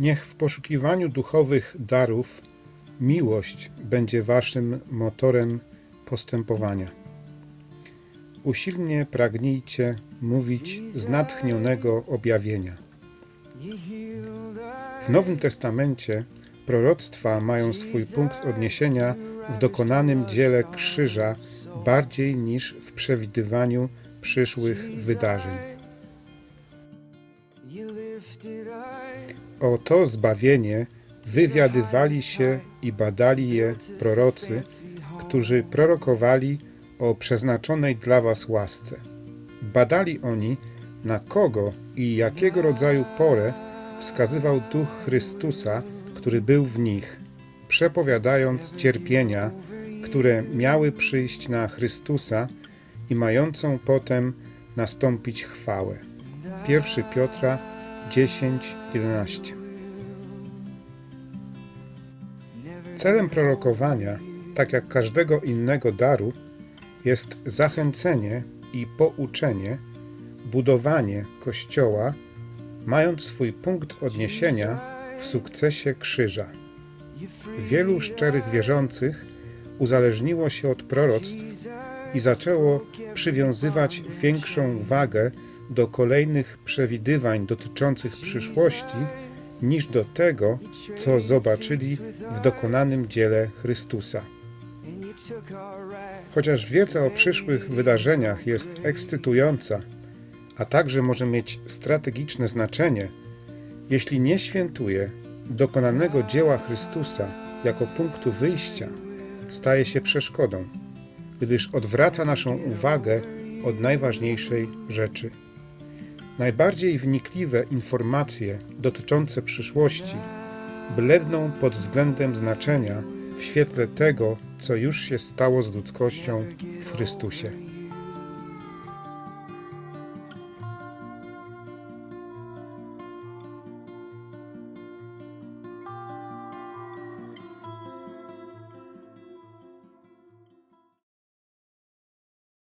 Niech w poszukiwaniu duchowych darów miłość będzie waszym motorem postępowania. Usilnie pragnijcie mówić z natchnionego objawienia. W Nowym Testamencie proroctwa mają swój punkt odniesienia w dokonanym dziele krzyża bardziej niż w przewidywaniu przyszłych wydarzeń. O to zbawienie wywiadywali się i badali je prorocy, którzy prorokowali o przeznaczonej dla was łasce. Badali oni, na kogo i jakiego rodzaju porę wskazywał Duch Chrystusa, który był w nich, przepowiadając cierpienia, które miały przyjść na Chrystusa i mającą potem nastąpić chwałę. 1 Piotra 10:11 Celem prorokowania, tak jak każdego innego daru, jest zachęcenie i pouczenie, budowanie Kościoła, mając swój punkt odniesienia w sukcesie krzyża. Wielu szczerych wierzących uzależniło się od proroctw i zaczęło przywiązywać większą wagę do kolejnych przewidywań dotyczących przyszłości niż do tego, co zobaczyli w dokonanym dziele Chrystusa. Chociaż wiedza o przyszłych wydarzeniach jest ekscytująca, a także może mieć strategiczne znaczenie, jeśli nie świętuje dokonanego dzieła Chrystusa jako punktu wyjścia, staje się przeszkodą, gdyż odwraca naszą uwagę od najważniejszej rzeczy. Najbardziej wnikliwe informacje dotyczące przyszłości bledną pod względem znaczenia w świetle tego, co już się stało z ludzkością w Chrystusie.